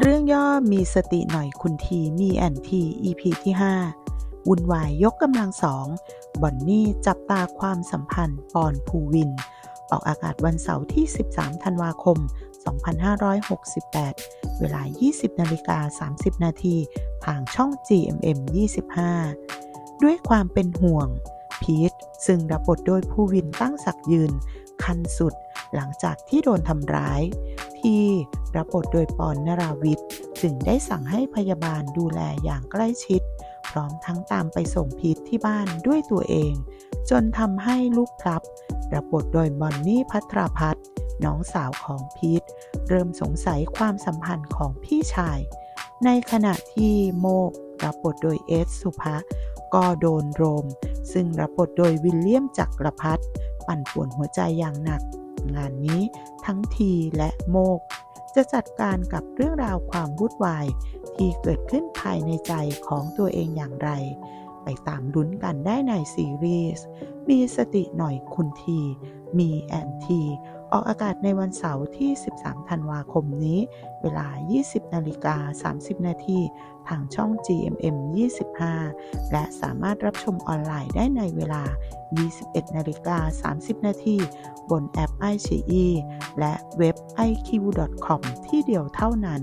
เรื่องย่อมีสติหน่อยคุณทีมีแอนที EP ที่ 5 วุ่นวายยกกำลังสองบอนนี่จับตาความสัมพันธ์ปอนภูวิน ออกอากาศวันเสาร์ที่ 13 ธันวาคม 2568 เวลา 20นาฬิกา30 นาทีทางช่อง GMM 25 ด้วยความเป็นห่วง พีทซึ่งรับบทโดยผู้วินตั้งศักยืน คันสุด หลังจากที่โดนทำร้าย ที่รับบทโดยปอนนราวิทย์จึงได้สั่งให้พยาบาลดูแลอย่างใกล้ชิด พร้อมทั้งตามไปส่งพีทที่บ้านด้วยตัวเอง จนทำให้ลูกพลับ รับบทโดยบอนนี่พัทรพัฒน์น้องสาวของพีทเริ่มสงสัยความสัมพันธ์ของพี่ชาย ในขณะที่โมกรับบทโดยเอสสุภะก็โดนโรม ซึ่งรับบทโดยวิลเลียมจักรพัฒน์ปั่นป่วนหัวใจอย่างหนัก งานนี้ทั้งทีและโมก จะจัดการกับเรื่องราวความวุ่นวายที่เกิดขึ้นภายในใจของตัวเองอย่างไร ไปตามลุ้นกันได้ในซีรีส์ มีสติหน่อยคุณที มีแอนที อกอากาศในวันเสาร์ที่ 13 ธันวาคมนี้ เวลา 20 นาฬิกา 30 นาทีทางช่อง GMM 25 และสามารถรับชมออนไลน์ได้ในเวลา 21 นาฬิกา 30 นาทีบนแอป i อ e และเว็บ iq.com ที่เดียวเท่านั้น